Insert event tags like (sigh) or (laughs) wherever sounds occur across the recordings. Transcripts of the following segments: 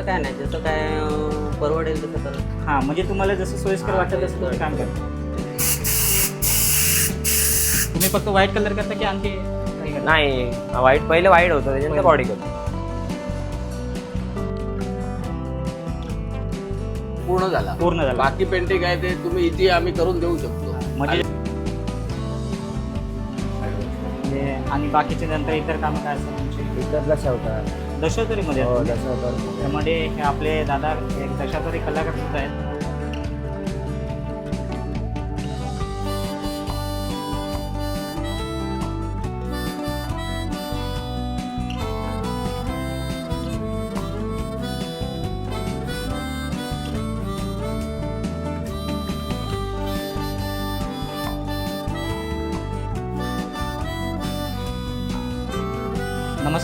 तसं काय नाही जसं काय परवडेल तसं करत हां म्हणजे तुम्हाला जसं सोयीस्कर हां, वाटतं तसं तुम्ही काम करता तुम्ही फक्त व्हाईट कलर करता की आणखी काही करता? नाही वाईट पहिले वाईट होतं त्याच्यानंतर बॉडी करतो पूर्ण झाला. पूर्ण झालं. बाकी पेंटिंग आहे ते तुम्ही इथे आम्ही करून देऊ शकतो. म्हणजे म्हणजे आणि बाकीचे नंतर इतर कामं काय असतात तुमची? इतर लक्ष होता दशावतारीमध्ये हो आहेत तुम्ही? दशावतार त्यामध्ये हे आपले दादा एक दशावतारी कलाकार सुद्धा आहेत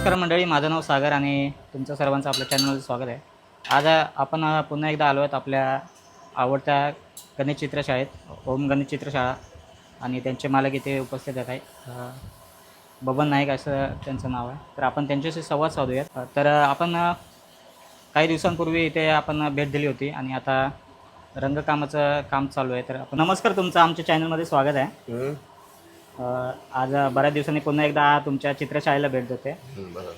नमस्कार मंडळी माझं नाव सागर आणि तुमचं सर्वांचं आपल्या चॅनलमध्ये स्वागत आहे. आज आपण पुन्हा एकदा आलो आहेत आपल्या आवडत्या गणेश चित्रशाळेत. ओम गणेश चित्रशाळा आणि त्यांचे मालक इथे उपस्थित आहेत. बबन नाईक असं त्यांचं नाव आहे. तर आपण त्यांच्याशी संवाद साधूयात. तर आपण काही दिवसांपूर्वी इथे आपण भेट दिली होती आणि आता रंगकामाचं काम चालू आहे. तर आपण नमस्कार तुमचं आमच्या चॅनलमध्ये स्वागत आहे. आज बऱ्याच दिवसांनी पुन्हा एकदा तुमच्या चित्रशाळेला भेट देते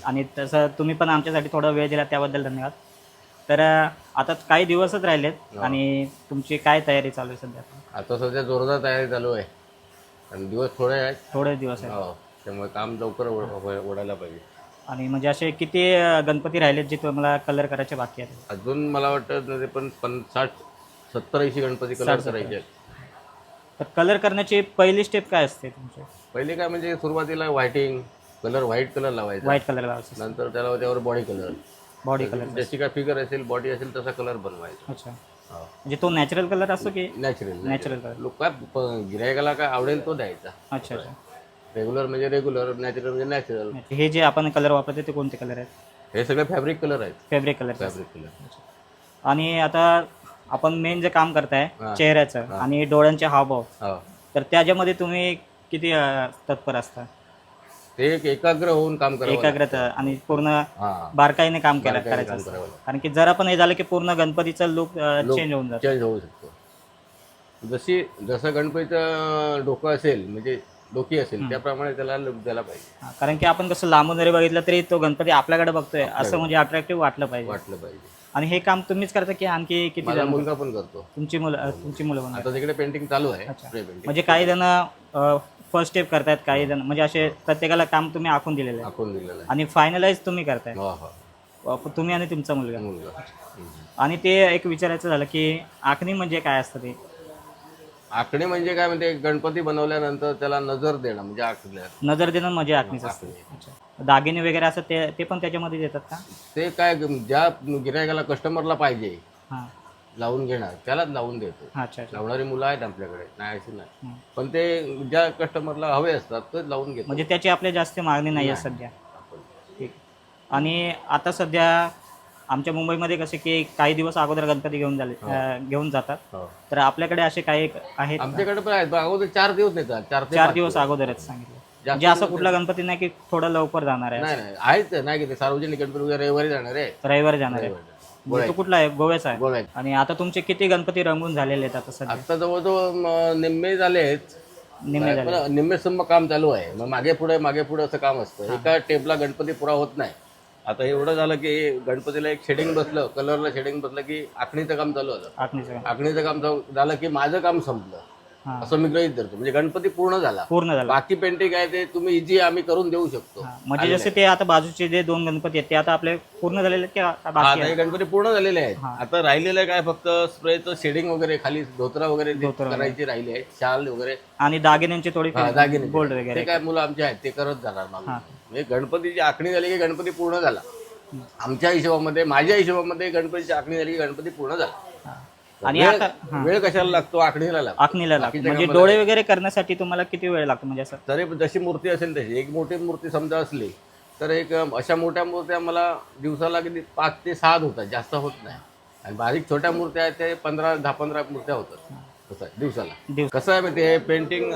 आणि तसं तुम्ही पण आमच्यासाठी थोडा वेळ दिला त्याबद्दल धन्यवाद. तर आता काही दिवसच राहिलेत हो. आणि तुमची काय तयारी चालू आहे सध्या? आता सध्या जोरदार तयारी चालू आहे. आणि दिवस थोडे आहेत. थोडे दिवस आहेत. हो त्यामुळे काम लवकर ओढ- ओढ- ओढायला पाहिजे. आणि म्हणजे असे किती गणपती राहिलेत जे तुम्हाला कलर करायचे बाकी आहेत? अजून मला वाटतं ते पण साठ सत्तर ऐंशी गणपती कलर. करायचे आहेत. तर कलर करण्याची पहिली स्टेप काय असते तुमची? पहिले काय म्हणजे सुरुवातीला व्हाईटिंग कलर व्हाईट कलर लावायचा. व्हाईट कलर लावायचं. नंतर त्याला त्यावर बॉडी कलर बॉडी कलर जशी काय फिगर असेल बॉडी असेल तसा कलर बनवायचा. अच्छा. म्हणजे तो नॅचरल कलर असतो की नॅचरल नॅचरल कलर लोक काय प- गिरायकाला काय आवडेल तो द्यायचा. अच्छा अच्छा. रेग्युलर म्हणजे रेग्युलर नॅचरल म्हणजे नॅचरल हे जे आपण कलर वापरतो ते कोणते कलर आहेत? हे सगळे फॅब्रिक कलर आहेत. फेब्रिक कलर फॅब्रिक कलर आणि आता आपण मेन जे काम करताय हा. चेहऱ्याचं आणि डोळ्यांचे हावभाव हो. तर त्याच्यामध्ये तुम्ही किती अ, तत्पर असता? ते एक एकाग्र होऊन काम करावं एकाग्रता आणि पूर्ण लागतं. हा. बारकाईने काम केलं बारकाईने करायचं काम असतं. करावं लागतं. कारण की जर आपण हे झालं की पूर्ण गणपतीचा लुक चेंज होऊन जातो. चेंज होऊ शकतो. जशी जसं गणपतीचं डोकं असेल म्हणजे डोकी असेल त्याप्रमाणे त्याला look द्यायला पाहिजे. कारण की आपण कसं लांबून जरी बघितलं तरी तो गणपती आपल्याकडे बघतोय असं म्हणजे अट्रॅक्टिव्ह वाटलं पाहिजे. वाटलं पाहिजे. आणि हे काम तुम्हीच करता की आणखी किती माझा जण? मुलगा पण करतो. तुमची मुलं तुमची मुलं पण आता तिकडे पेंटिंग चालू आहे अच्छा. म्हणजे काही जण फर्स्ट स्टेप करतायत काही जण. म्हणजे असे प्रत्येकाला काम तुम्ही आखून दिलेलं आहे. आखून दिलेला आहे. आणि फायनलाइज तुम्ही करताय. हो हो. अ, तुम्ही आणि तुमचा मुलगा. मुलगा. हम्म. आणि ते एक विचारायचं झालं की आखणी म्हणजे काय असतं ते? आखणे म्हणजे काय म्हणजे गणपती बनवल्यानंतर त्याला नजर देणं म्हणजे आखल्या नजर देणं म्हणजे आखणीच असतं. अच्छा. दागिने वगैरे असं ते ते पण त्याच्यामध्ये देतात का? ते काय ज्या गिरायकाला कस्टमरला पाहिजे हां. लावून घेणार त्यालाच लावून देतो. अच्छा अच्छा. लावणारी मुलं आहेत आपल्याकडे नाही नाही. हं. पण ते ज्या कस्टमरला हवे असतात तेच लावून घेतो म्हणजे त्याची आपल्या जास्त मागणी नाही आहे सध्या. ठीक. आणि आता सध्या आमच्या मुंबईमध्ये कसे की काही दिवस अगोदर गणपती घेऊन झाले अ, घेऊन जातात. हो. तर आपल्याकडे असे काही आहेत आमच्याकडे पण आहेत पण अगोदर चार दिवस नेतात चार ते चार पाच दिवस. अगोदरच सांगितलं. म्हणजे असं कुठला गणपती नाही की थोडं लवकर जाणार आहे नाही ते, नाही की ते सार्वजनिक गणपती उद्या रविवारी जाणार आहे. रविवारी जाणार आहे. म्हणजे तो कुठला आहे? गोव्याचा आहे. गोव्यात. आणि आता तुमचे किती गणपती रंगून झालेले आहेत आता सध्या? आता जवळजवळ म, निम्मे झाले आहेत. निम्मे झाले पण निम्मे संभ काम चालू आहे. मग मागे पुढे मागे पुढे असं काम असतं. एका टेपला गणपती पुरा होत नाही. आता एवढं झालं की गणपतीला एक शेडिंग बसलं कलरला शेडिंग बसलं की आखणीचं काम चालू झालं. आखणीचं आखणीचं काम चालू झालं की माझं काम संपलं. असं मी गृहीत धरतो. म्हणजे गणपती पूर्ण झाला. पूर्ण झालं. बाकी पेंटिंग आहे ते तुम्ही इझी आम्ही करून देऊ शकतो. हां. म्हणजे जसे ते आता बाजूचे जे दोन गणपती आहेत ते आता आपले पूर्ण झालेले आहेत की आता हा, बाकी आता हे गणपती पूर्ण झालेले आहेत. आता राहिलेलं काय फक्त स्प्रेचं शेडिंग वगैरे खाली धोतरा वगैरे ते करायची राहिली आहे शाल वगैरे. आणि दागिन्यांची थोडी हा, दागिने. गोल्ड वगैरे. ते काय मुलं आमचे आहेत ते करत जाणार मागून. म्हणजे गणपतीची आखणी झाली की गणपती पूर्ण झाला. आमच्या हिशोबामध्ये माझ्या हिशोबामध्ये गणपतीची आखणी झाली की गणपती पूर्ण झाला. आणि वेळ- आता हां. वेळ कशाला लागतो? आखणीला लागतो. आखणीला लागतो. म्हणजे डोळे वगैरे करण्यासाठी तुम्हाला किती वेळ लागतो? म्हणजे असं तरी जशी मूर्ती असेल तशी. एक मोठी मूर्ती समजा असली तर एक अम, अशा मोठ्या मूर्त्या मला दिवसाला किती? पाच ते सहा होतात. जास्त होत नाही. आणि बारीक छोट्या मूर्त्या आहेत ते पंधरा दहा पंधरा मूर्त्या होतात. कसं आहे दिवसाला. दिवस कसं आहे माहिती आहे? पेंटिंग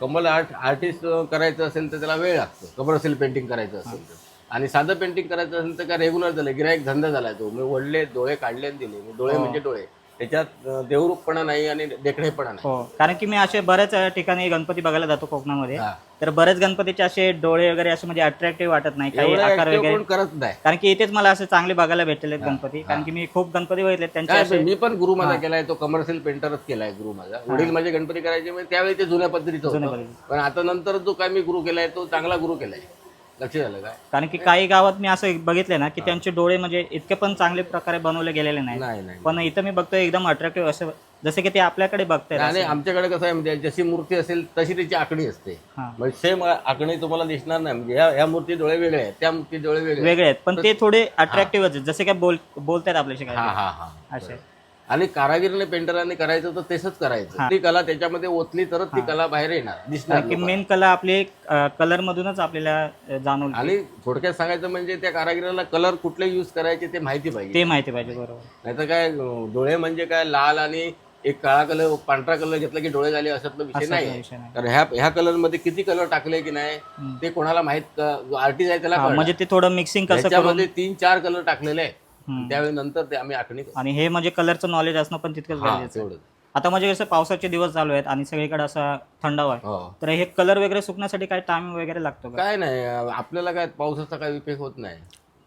कमल आर्ट आर्टिस्ट करायचं असेल तर त्याला वेळ लागतो. कमर्शियल पेंटिंग करायचं असेल तर. आणि साधं पेंटिंग करायचं असेल तर काय? रेग्युलर झालं. गिरायक धंदा झाला तो. मी वडले डोळे काढले आणि दिले. मी डोळे म्हणजे डोळे. त्याच्यात देवरूपपणा नाही आणि देखणेपणा नाही. हो कारण की मी असे बऱ्याच ठिकाणी गणपती बघायला जातो कोकणामध्ये. हा. तर बरेच गणपतीचे असे डोळे वगैरे असे म्हणजे अट्रॅक्टिव्ह वाटत नाही. काही एवढं आकार active वगैरे करत नाही. कारण की इथेच मला असे चांगले बघायला भेटलेले आहेत गणपती. कारण की मी खूप गणपती बघितले त्यांचे काय असे मी पण गुरु माझा केलाय तो कमर्शियल पेंटरच केलाय गुरु माझा. वडील माझे गणपती करायचे म्हणजे त्यावेळी ते जुन्या पद्धतीचं जुन्या होतं. पद्धतीचं. पण आता नंतर जो काय मी गुरु केलाय तो चांगला गुरु केलाय. लक्ष झालं काय कारण की काही गावात मी असं बघितले ना की त्यांचे डोळे म्हणजे इतके पण चांगले प्रकारे बनवले गेलेले नाही नाही नाही. पण इथं मी बघतोय एकदम अट्रॅक्टिव्ह असं जसे की ते आपल्याकडे बघतायत आणि आमच्याकडे कसं आहे म्हणजे जशी मूर्ती असेल तशी त्याची आखणी असते. हा. म्हणजे सेम आखणी तुम्हाला दिसणार नाही. म्हणजे ह्या ह्या मूर्ती डोळे वेगळे आहेत त्या मूर्ती डोळे वेगळे आहेत. वेगळे आहेत पण ते थोडे अट्रॅक्टिव्ह जसे काय बोल बोलतायत आपल्याशी हा काय हा हा. असे. आणि कारागिरीने पेंटरांनी करायचं तर तसंच करायचं. ती कला त्याच्यामध्ये ओतली तरच ती कला बाहेर येणार दिसणार की मेन कला आपली कलर मधूनच आपल्याला जाणवली. आणि थोडक्यात सांगायचं म्हणजे त्या कारागिराला कलर कुठले यूज करायचे ते माहिती पाहिजे. ते माहिती पाहिजे बरोबर. नाहीतर काय डोळे म्हणजे काय लाल आणि एक काळा कलर पांढरा कलर घेतला की डोळे झाले असा विषय नाही. तर ह्या ह्या कलरमध्ये किती कलर टाकले की नाही ते कोणाला माहीत आर्टिस्ट आहे त्याला. म्हणजे ते थोडं मिक्सिंग त्याच्यामध्ये तीन चार कलर टाकलेले आहेत. हम्म. त्यावेळी नंतर ते आम्ही आखणी करतो. आणि हे म्हणजे कलरचं नॉलेज असणं पण तितकंच हा गरजेचं आहे. तेवढं आता म्हणजे कसं पावसाचे दिवस चालू आहेत आणि सगळीकडे असा थंडावा आहे. हो. तर हे कलर वगैरे सुकण्यासाठी काय टाइम वगैरे लागतो का? काय नाही आपल्याला काय पावसाचा काय उपयोग होत नाही.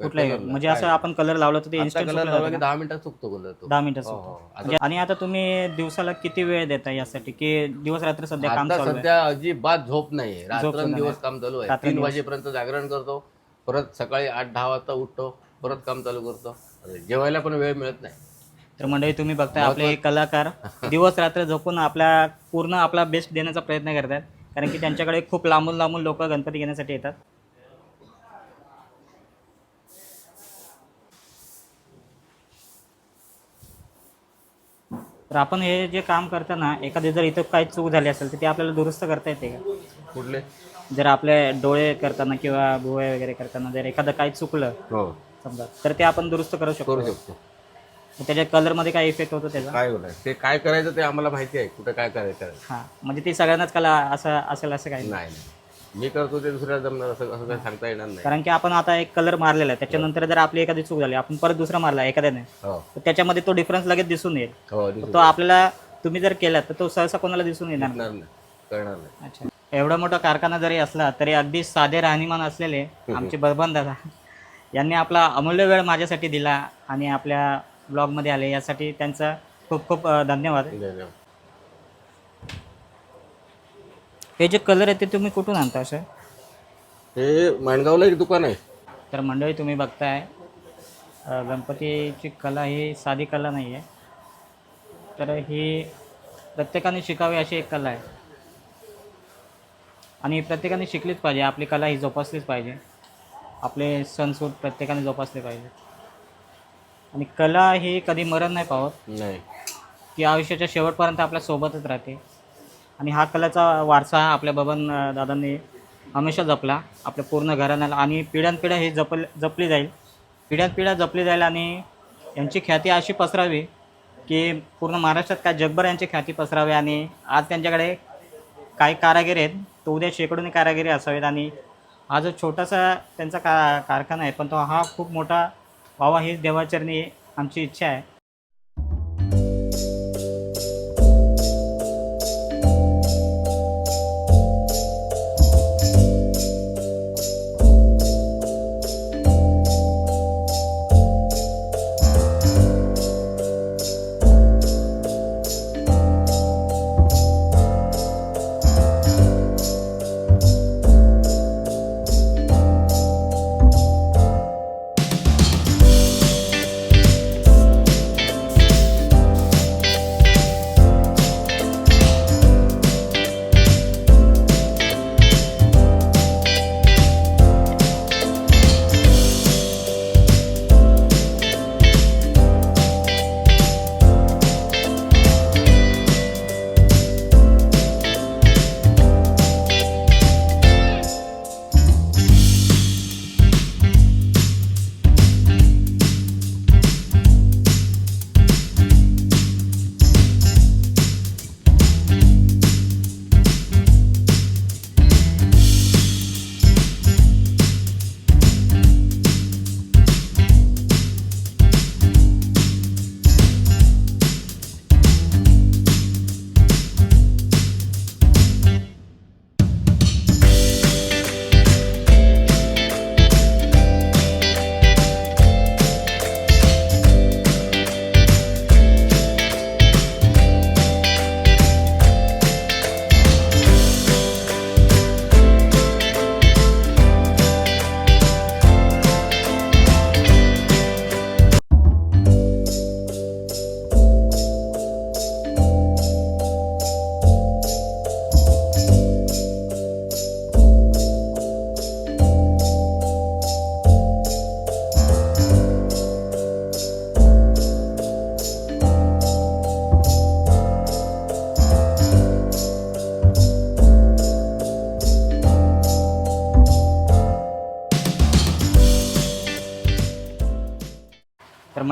कुठलाही म्हणजे असं आपण कलर लावलं तर ते लावला की दहा मिनिटात सुकतो कलर तो. दहा मिनिटं हो, हो. सुकतो. म्हणजे- आणि आता तुम्ही दिवसाला किती वेळ देता यासाठी? की दिवस रात्र सध्या काम आता चालू आहे? सध्या अजिबात झोप नाही. रात्रंदिवस काम चालू आहे. तीन वाजेपर्यंत जागरण करतो. परत सकाळी आठ दहा वाजता उठतो. परत काम चालू करतो. जेवायला पण वेळ मिळत नाही. तर मंडळी तुम्ही बघताय आपले कलाकार (laughs) दिवस रात्र झोपून आपल्या पूर्ण आपला बेस्ट देण्याचा प्रयत्न करतात कारण की त्यांच्याकडे खूप लांबून लांबून लोक गणपती घेण्यासाठी येतात. तर आपण हे जे काम करताना एखादी जर इथं काही चूक झाली असेल तर ती आपल्याला दुरुस्त करता येते का? कुठले? जर आपले डोळे करताना किंवा भुवया वगैरे करताना जर एखादं काही चुकलं हो. समजा. तर ते आपण दुरुस्त करू शकतो. करू शकतो. मग त्याच्या कलरमध्ये काय इफेक्ट होतो त्याचा? काय होणार? ते काय करायचं ते आम्हाला माहिती आहे. कुठं काय करायचं हां. म्हणजे ती सगळ्यांनाच कला असं असेल असं काही नाही. नाही नाही. मी करतो ते दुसऱ्या जमणार असं असं काय सांगता येणार नाही. कारण की आपण आता एक कलर मारलेला आहे. त्याच्यानंतर जर आपली एखादी चूक झाली आपण परत दुसरा मारला एखाद्याने हो. तर त्याच्यामध्ये तो डिफरन्स लगेच दिसून येईल. हो तो आपल्याला तुम्ही जर केला तर तो सहसा कोणाला दिसून येणार नाही. कळणार नाही. अच्छा. एवढा मोठा कारखाना जरी असला तरी अगदी साधे राहणीमान असलेले आमचे बबन दादा यांनी आपला अमूल्य वेळ माझ्यासाठी दिला आणि आपल्या ब्लॉगमध्ये आले. यासाठी त्यांचा खूप खूप धन्यवाद. हे जे कलर आहे ते तुम्ही कुठून आणता असं हे माणगावला एक दुकान आहे. तर मंडळी तुम्ही बघताय गणपतीची कला ही साधी कला नाही आहे तर ही प्रत्येकाने शिकावी अशी एक कला आहे. आणि प्रत्येकाने शिकलीच पाहिजे आपली कला ही जोपासलीच पाहिजे. आपले सणसूट प्रत्येकाने जोपासले पाहिजे. आणि कला ही कधी मरण नाही पावत. नाही. ती आयुष्याच्या शेवटपर्यंत आपल्या सोबतच राहते. आणि हा कलेचा वारसा आपल्या बबन अं, दादांनी हमेशा जपला. आपल्या पूर्ण घराण्याला आणि पिढ्यानपिढ्या ही जपल जपली जाईल. पिढ्यानपिढ्या जपली जाईल आणि यांची ख्याती अशी पसरावी की पूर्ण महाराष्ट्रात काय जगभर यांची ख्याती पसरावी आणि आज त्यांच्याकडे काही कारागीर आहेत तो उद्या शेकडोनी कारागिरी असावेत आणि हा जो छोटासा त्यांचा का कारखाना आहे पण तो हा खूप मोठा व्हावा हीच देवाचरणी आमची इच्छा आहे.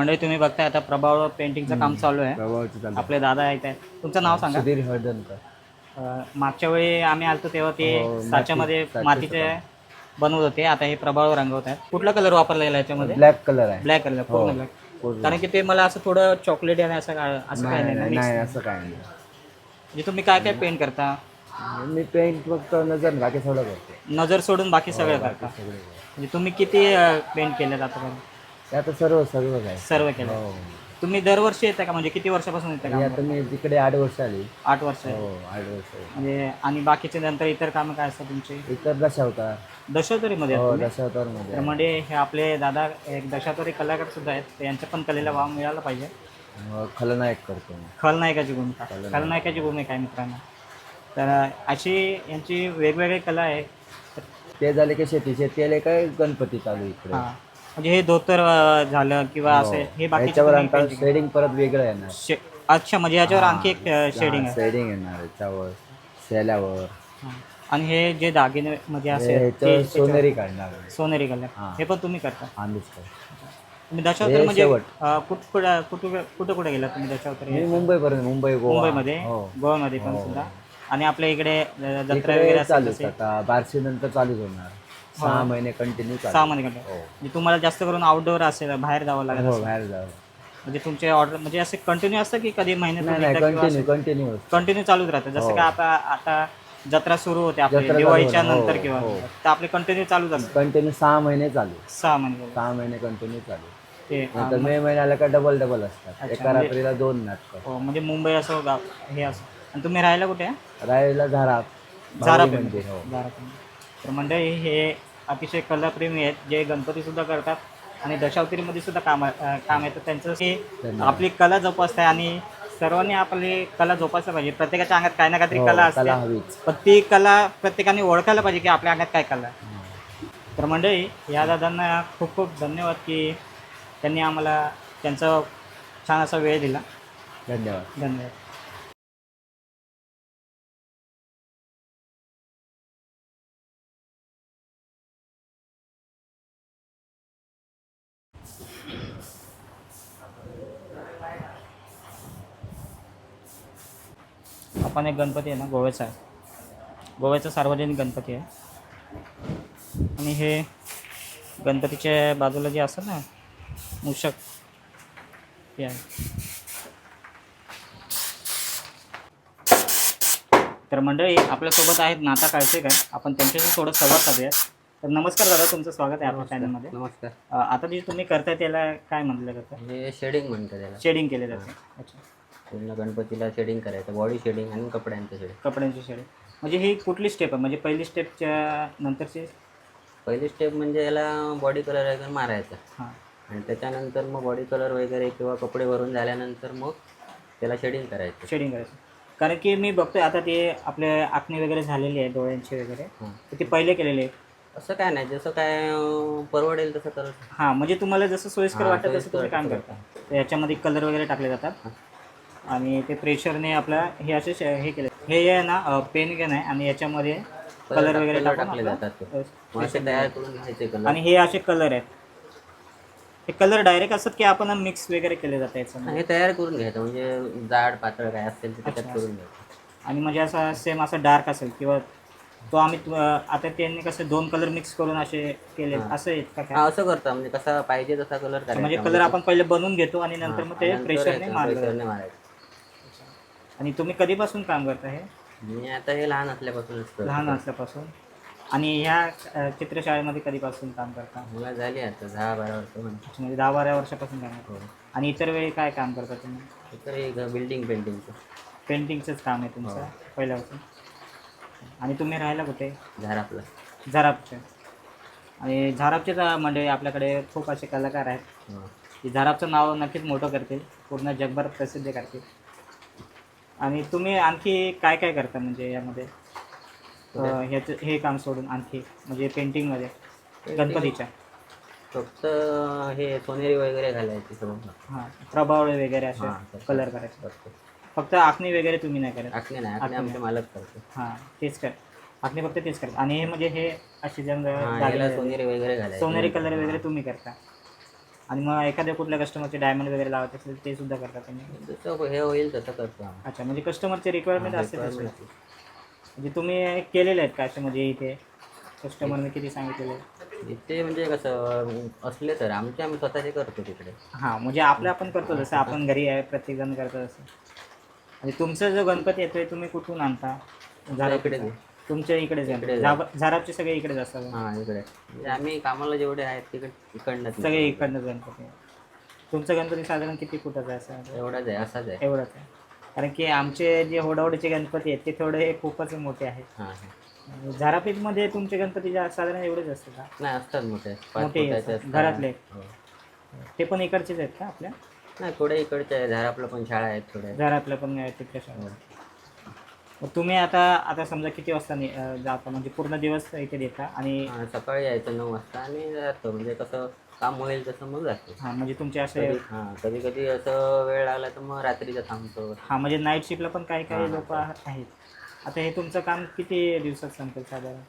मंडळी तुम्ही बघताय आता प्रभाव पेंटिंगचं काम चालू आहे. प्रभावची आपले दादा आहेत आहे. तुमचं नाव सांगा. सुधीर हळदणकर अं, मागच्या वेळी आम्ही आलतो तेव्हा ते हो, माती- साच्यामध्ये मातीचे बनवत होते. आता हे प्रभाव रंगवत आहेत. कुठला कलर वापरला गेला याच्यामध्ये? ब्लॅक कलर आहे. ब्लॅक कलर पूर्ण ब्लॅक पूर्ण. कारण की ते मला असं थोडं चॉकलेट आणि असं काय- असं काय नाही नाही नाही, mix. नाही असं काय नाही. म्हणजे तुम्ही काय काय पेंट करता? मी पेंट फक्त नजर बाकी सगळं करतो. नजर सोडून बाकी सगळं करता. सगळे म्हणजे तुम्ही किती पेंट केलेत आतापर्यंत? ते आता सर्व सर्व काय. सर्व केलं. हो. तुम्ही दरवर्षी येता का? म्हणजे किती वर्षापासून येता आणि का आता मी तिकडे आठ वर्ष आली. आठ वर्ष. हो आठ वर्ष. म्हणजे आणि बाकीचे नंतर इतर कामं काय असतात तुमची? इतर दशावतार. दशावतारीमध्ये आहेत हो तुम्ही? दशावतारमध्ये म्हणजे हे आपले दादा एक दशावतारी कलाकार सुद्धा आहेत. तर यांच्या पण कलेला वाव मिळाला पाहिजे. खलनायक करतो मी. खलनायकाची भूमिका. खलनायकाची भूमिका आहे मित्रांनो. तर अशी यांची वेगवेगळी कला आहे. ते झाले की शेती. शेती आले काय गणपती चालू इकडे. हा. म्हणजे हे धोतर अं, झालं किंवा हो. असे हे बाकीचे याच्यावर तुम्ही आता painting- शेडिंग परत वेगळं येणार. शे- अच्छा म्हणजे याच्यावर आणखी एक शेडिंग आहे. शेडिंग येणार याच्यावर शेल्यावर हा. आणि हे जे दागिने म्हणजे असे हे याच्यावर सोनेरी काढणार सोनेरी कलर हा. हे पण तुम्ही करता? आंबीच तुम्ही दशावतारी हे म्हणजे शेवट. अं, कुठं कुठं कुठं कुठं कुठे गेला तुम्ही दशावतारी? मी मुंबई पर्यंत मुंबई गोवा. मुंबईमध्ये? हो. गोव्यामध्ये पण सुद्धा. आणि आपल्या इकडे अं, जत्रा इकडे वगैरे असेल चालूच तसे? आता. बारशे नंतर चालूच होणार. सहा महिने कंटिन्यू सहा महिने हो. म्हणजे तुम्हाला जास्त करून आउटडोअर असेल बाहेर जावं लागेल हो बाहेर जाऊ म्हणजे तुमचे ऑर्डर म्हणजे असे कंटिन्यू असतं की कधी किंवा कंटिन्यू कंटिन्यू कंटिन्यू चालूच राहतं. जसं का आता आता जत्रा सुरू होते आपली दिवाळीच्या होणार. नंतर हो, किंवा हो. तर आपले कंटिन्यू चालू झालं कंटिन्यू सहा महिने चालू. सहा महिने सहा महिने कंटिन्यू चालू. ते नंतर मे महिन्याला का डबल डबल असतात. एका म्हणजे- रात्रीला दोन नाटकं. हो म्हणजे मुंबई असो गाव हे असो. आणि तुम्ही राहायला कुठे? आहे रायला झारा झारा मंदिर हो. तर मंडळी हे अतिशय कलाप्रेमी आहेत जे गणपती सुद्धा करतात आणि दशावतारीमध्ये सुद्धा काम काम येतं. त्यांचं धन्यवाद. आपली कला जोपासते आणि सर्वांनी आपली कला जोपासली पाहिजे. प्रत्येकाच्या अंगात काही ना काहीतरी हो, कला असते. पण ती कला प्रत्येकाने ओळखायला पाहिजे की आपल्या अंगात काय कला तर मंडळी या दादांना खूप खूप धन्यवाद की त्यांनी आम्हाला त्यांचा छान असा वेळ दिला. धन्यवाद. धन्यवाद. आपण एक गणपती आहे ना गोव्याचा आहे. गोव्याचा सार्वजनिक गणपती आहे. आणि हे गणपतीच्या बाजूला जे असतं ना मूषक ते आहे. तर मंडळी आपल्यासोबत आहेत नाता काळसेकर आपण त्यांच्याशी थोडं संवाद साधूया तर नमस्कार दादा तुमचं स्वागत आहे आपल्या चॅनलमध्ये. नमस्कार. आता जे तुम्ही करताय त्याला काय म्हटलं जातं? हे शेडिंग म्हणतात शेडिंग केले जाते. अच्छा. पूर्ण गणपतीला शेडिंग करायचं बॉडी शेडिंग आणि कपड्यांचं शेडिंग कपड्यांची शेडिंग म्हणजे ही कुठली स्टेप आहे? म्हणजे पहिली स्टेपच्या नंतरची? पहिली स्टेप म्हणजे याला बॉडी कलर वगैरे मारायचा. हां. आणि त्याच्यानंतर मग बॉडी कलर वगैरे किंवा कपडे भरून झाल्यानंतर मग त्याला शेडिंग करायचं. शेडिंग करायचं. कारण की मी बघतोय आता ते आपले आखणी वगैरे झालेली आहे डोळ्यांची वगैरे. हां. तर ते पहिले केलेले आहे असं काय नाही जसं काय अं, परवडेल तसं करत हां म्हणजे तुम्हाला जसं सोयीस्कर हां, वाटतं तसं सोयीस्कर तुम्ही काम वाटतं. करता. तर याच्यामध्ये कलर वगैरे टाकले जातात. आणि ते प्रेशरने आपला हे असे श- हे केले. हे आहे ना पेन गन आहे आणि याच्यामध्ये कलर वगैरे कलर टाकून टाकले आपलं- जातात ते. मग असे तयार करून घ्यायचे कलर आणि हे असे कलर आहेत. हे कलर डायरेक्ट असतात की आपण मिक्स वगैरे केले याच्यामध्ये? हे तयार करून घ्यायचं. म्हणजे जाड पातळ काय असेल ते त्याच्यात करून घ्यायचं. आणि म्हणजे असा सेम असा डार्क असेल किंवा तो आम्ही तु- आता त्यांनी कसं दोन कलर मिक्स करून असे केले असं आहेत का काय? हा असं करतो. म्हणजे कसा पाहिजे तसा कलर करायचा म्हणजे कलर आपण पहिले बनवून घेतो आणि नंतर मग ते प्रेशरने मारलं जातं. प्रेशरने मारायचं. आणि तुम्ही कधीपासून काम करता हे? मी आता हे लहान असल्यापासूनच करतो. लहान असल्यापासून. आणि ह्या अ, चित्रशाळेमध्ये कधीपासून काम करता? मला झाली आता दहा बारा वर्ष म्हणजे अच्छा, म्हणजे दहा बारा वर्षापासून काम करता. आणि इतर वेळी काय काम करता तुम्ही? तर एक बिल्डिंग पेंटिंगचं पेंटिंगचंच काम आहे तुमचं पहिल्यापासून. आणि तुम्ही राहायला कुठे? झाड आपलं झारापचे. आणि झारापचे तर मंडळी आपल्याकडे खूप असे कलाकार आहेत. हा. की झारापचं नाव नक्कीच मोठं करतील. पूर्ण जगभर प्रसिद्ध करतील. आणि तुम्ही आणखी काय काय करता म्हणजे यामध्ये? अ, ह्याचं हे काम सोडून आणखी म्हणजे पेंटिंगमध्ये गणपतीच्या? फक्त हे सोनेरी वगैरे घालायची सगळं. हां प्रभावळे वगैरे असे हां. कलर करायचे. फक्त आखणी वगैरे तुम्ही नाही करत? आखणे नाही आखणे आमचे मालक करतो हां तेच कर आखणी फक्त तेच करत आणि हे म्हणजे हे असे जंग हा याला सोनेरी वगैरे घालायची. सोनेरी कलर वगैरे तुम्ही करता. आणि मग एखाद्या कुठल्या कस्टमरचे डायमंड वगैरे लावायचे असेल ते सुद्धा करता तुम्ही? जसं हे होईल तसं करतो आम्ही. अच्छा म्हणजे कस्टमरचे रिक्वायरमेंट असते. म्हणजे तुम्ही केलेले आहेत का असे म्हणजे इथे? कस्टमरने किती सांगितलेले आहे? इथे म्हणजे कसं असले तर आमचे आम्ही स्वतःचे करतो तिकडे. हां म्हणजे आपलं आपण करतो जसं आपण घरी आहे प्रत्येकजण करतो तसं. आणि तुमचा जो गणपती येतोय तुम्ही कुठून आणता? इकडेच आहे. तुमच्या इकडेच इकडेच आहे झारापचे सगळे इकडेच असतात हां इकडे. म्हणजे आम्ही कामाला जेवढे आहेत तिकडे इकडनं सगळे इकडनंच गणपती. आहे. तुमचा गणपती साधारण किती फुटाचा आहे असं? एवढाच आहे असाच आहे. एवढंच आहे. कारण की आमचे जे होडावडीचे गणपती आहेत ते थोडे खूपच मोठे आहेत. हां हां. झारापीठमध्ये तुमचे गणपती जा- साधारण एवढेच असतात का? नाही असतात मोठे. पाच मोठे फुटाचे असतात. असतात. घरातले? हो. ते पण इकडचेच आहेत का आपल्या? नाही थोडे इकडचे आहे झारापला पण शाळा आहेत थोड्या. घरातलं पण आहे तिथल्या शाळा मग तुम्ही आता आता समजा किती वाजता नि- अं, जाता? म्हणजे पूर्ण दिवस इथे देता आणि हां, सकाळी यायचं नऊ वाजता आणि जातो म्हणजे कसं काम होईल तसं मग जातो. हां म्हणजे तुमचे असे कधी हां कधी कधी असं वेळ लागला तर मग रात्रीचं थांबतो. हां म्हणजे नाईट शिफ्टला पण काही काही लोक आहेत. आता हे तुमचं काम किती दिवसात संपेल साधारण?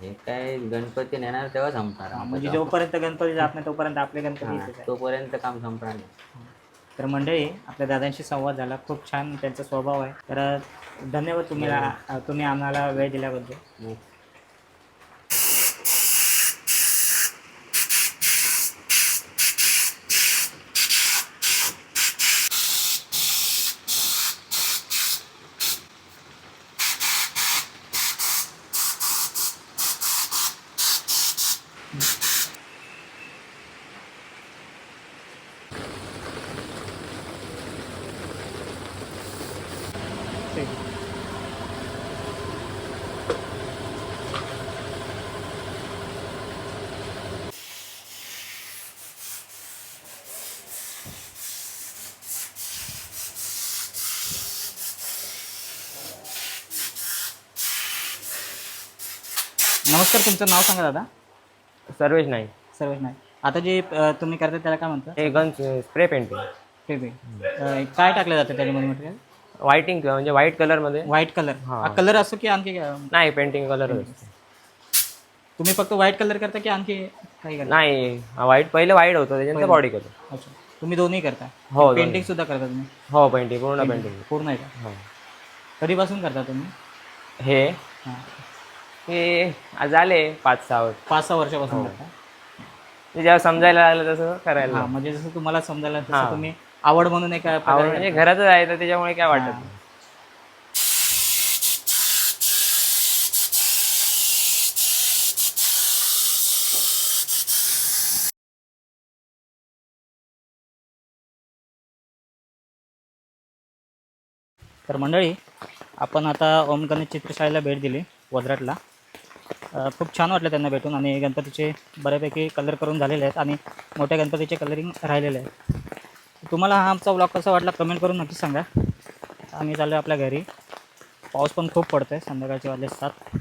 हे काय गणपती नेणार तेव्हा संपणार हां, म्हणजे. जोपर्यंत गणपती जात नाही तोपर्यंत आपले गणपती हां, इथेच तोपर्यंत काम संपणार नाही. तर मंडळी आपल्या दादांशी संवाद झाला. खूप छान त्यांचा स्वभाव आहे. तर धन्यवाद तुम्ही तुम्ही आम्हाला वेळ दिल्याबद्दल. नमस्कार तुमचं नाव सांगा दादा. सर्वेश नाही सर्वच नाही आता जे अं, तुम्ही करता त्याला काय म्हणतात हे गन स्प्रे पेंटिंग. ठीक आहे काय टाकलं जातं त्याच्यामध्ये मटेरियल व्हाईटिंग म्हणजे व्हाईट कलरमध्ये व्हाईट कलर हां. कलर असतो की आणखी काय? नाही पेंटिंग कलर तुम्ही फक्त व्हाईट कलर करता की आणखी काही करता? नाही व्हाईट पहिले व्हाईट होतं त्याच्यानंतर बॉडी कलर अच्छा. तुम्ही दोन्ही करता? हो. पेंटिंग सुद्धा करता तुम्ही? हो पेंटिंग पूर्ण पेंटिंग पूर्ण आहे का? हो. कधीपासून करता तुम्ही? हे? हां. हे आज झाले पाच सहा वर्ष पाच सहा वर्षापासून करता म्हणजे जेव्हा समजायला लागलं तसं करायला हां म्हणजे जसं तुम्हाला समजायला तसं हां. तुम्ही आवड म्हणून एका आवड म्हणजे घरातच आहे तर त्याच्यामुळे काय वाटत हां. नाही. तर मंडळी आपण आता ओम गणेश चित्रशाळेला भेट दिली वजराटला अ, खूप छान वाटलं त्यांना भेटून आणि गणपतीचे बऱ्यापैकी कलर करून झालेले आहेत आणि मोठ्या गणपतीचे कलरिंग राहिलेले आहेत. तुम्हाला हा आमचा ब्लॉग कसा वाटला कमेंट करून नक्की सांगा. आम्ही चाललो आपल्या घरी. पाऊस पण खूप पडतो आहे संध्याकाळचे वाजले सात.